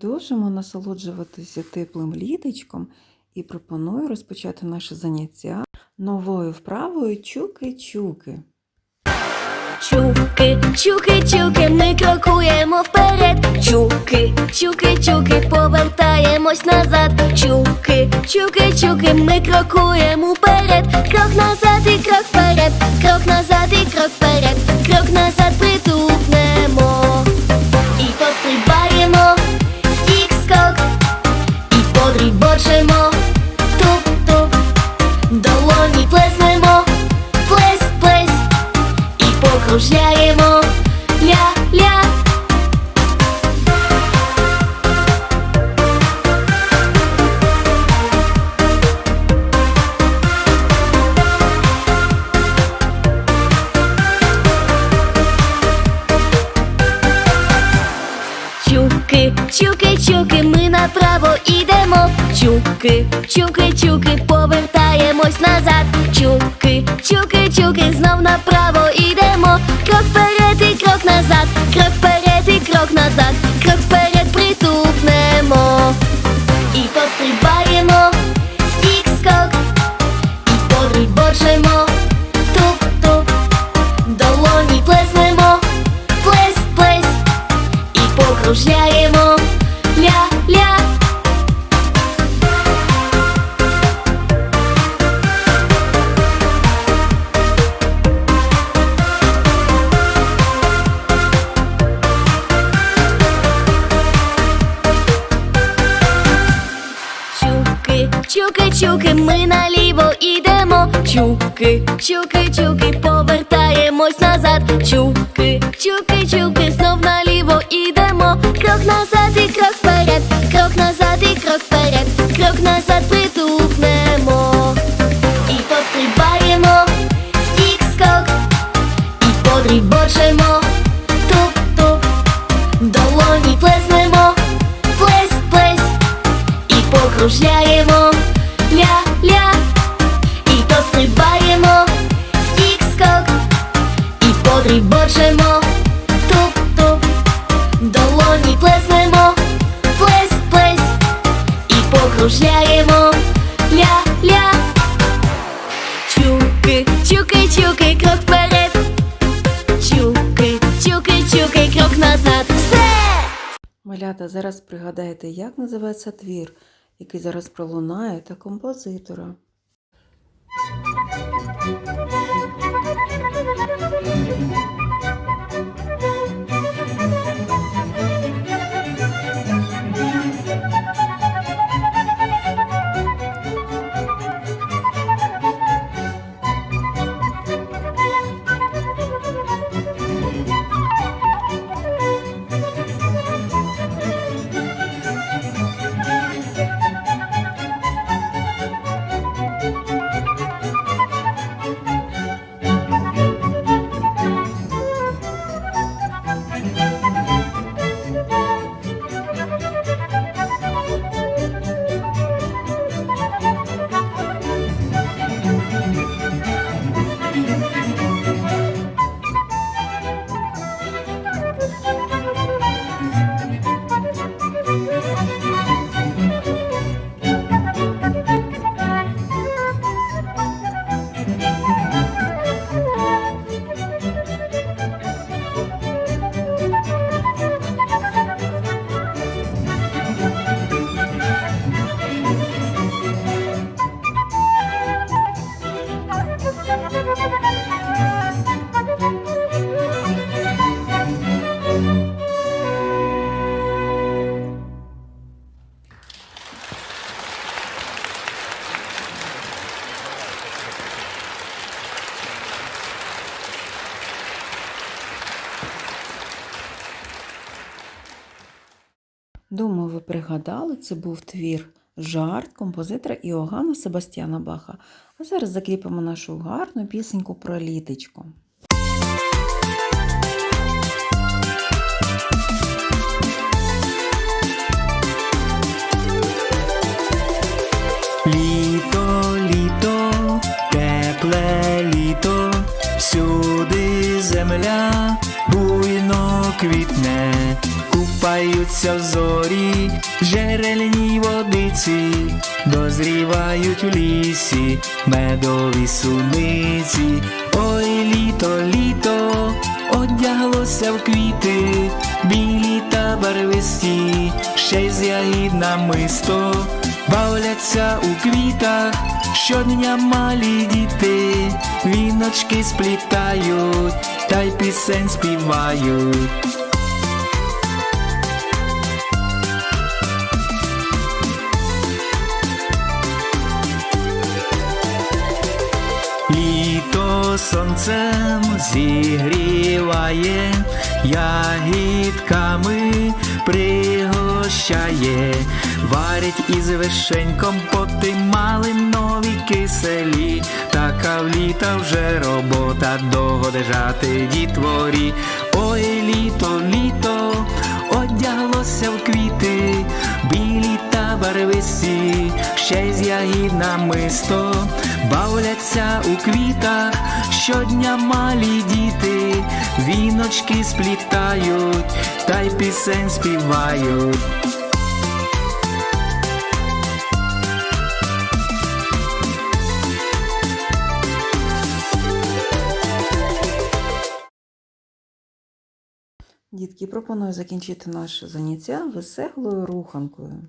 Продовжимо насолоджуватися теплим літочком і пропоную розпочати наше заняття новою вправою чуки-чуки. Чуки, чуки, чуки, ми крокуємо вперед. Чуки, чуки, чуки, повертаємось назад. Чуки, чуки, чуки, ми крокуємо вперед. Крок назад і крок вперед, крок назад направо ідемо. Чуки, чуки, чуки, повертаємось назад. Чуки, чуки, чуки, знов направо ідемо. Крок вперед і крок назад, крок вперед і крок назад, крок вперед притупнемо. Чуки, ми наліво ідемо. Чуки, чуки, чуки, повертаємось назад. Чуки, чуки, чуки, знов наліво ідемо. Крок назад і крок вперед, крок назад і крок вперед, крок назад притупнемо. І пострибаємо, стік скок, і подрібочемо. Туп-туп, долоні плеснемо, плесь, плесь і покружляємо ля-ля, і пострибаємо, стік скок, і подрібочемо, туп-туп, долоні плеснемо, плесь, плесь, і покружляємо ля-ля. Чуки, чуки, чуки, крок вперед. Чуки, чуки, чуки, крок назад. Все! Малята, зараз пригадаєте, як називається твір, який зараз пролунає та композитора. Думаю, ви пригадали, це був твір жарт композитора Іоганна Себастьяна Баха. А зараз закріпимо нашу гарну пісеньку про літочку. Літо, літо, тепле літо, всюди земля буйно квітне, купаються в зорі, джерельній водиці, дозрівають в лісі, медові суниці. Ой, літо, літо, одяглося в квіти, білі та барвисті, ще й з ягід намисто, бавляться у квітах, щодня малі діти, віночки сплітають, та й пісень співають. Сонцем зігріває, ягідками пригощає, варить із вишеньком поти малинові киселі, така в літа вже робота довго держати дітворі. Ой, літо, літо, барвисті, ще й з ягід намисто, бавляться у квітах, щодня малі діти, віночки сплітають, та й пісень співають. Дітки, пропоную закінчити наше заняття веселою руханкою.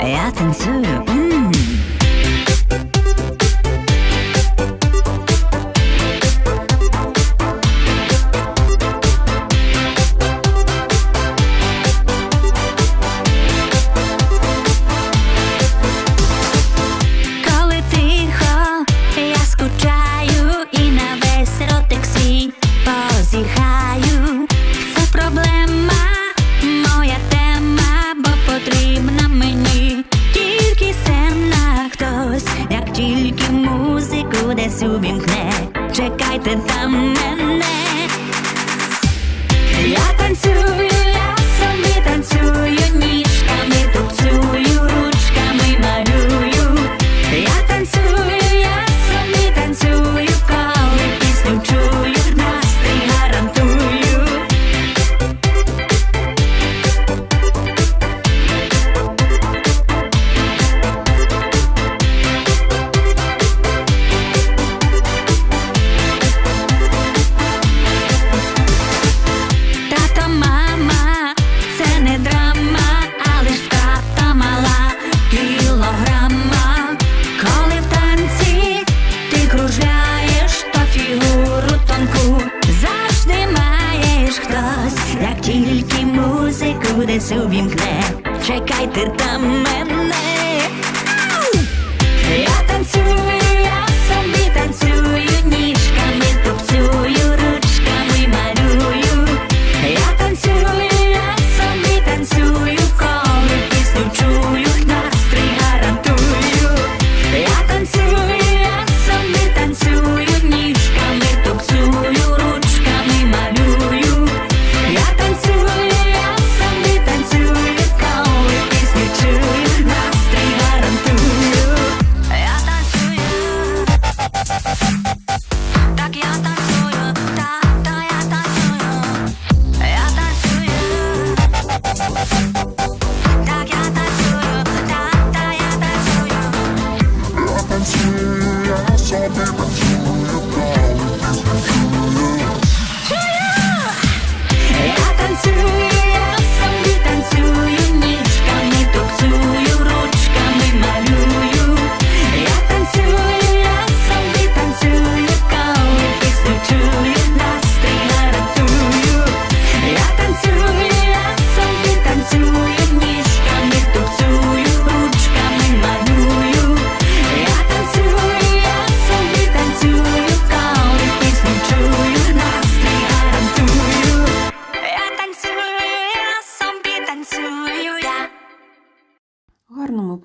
Я танцюю. м Коли увімкне, чекайте там мене.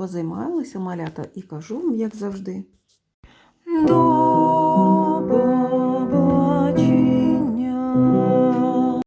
Позаймалися, малята, і кажу вам, як завжди. До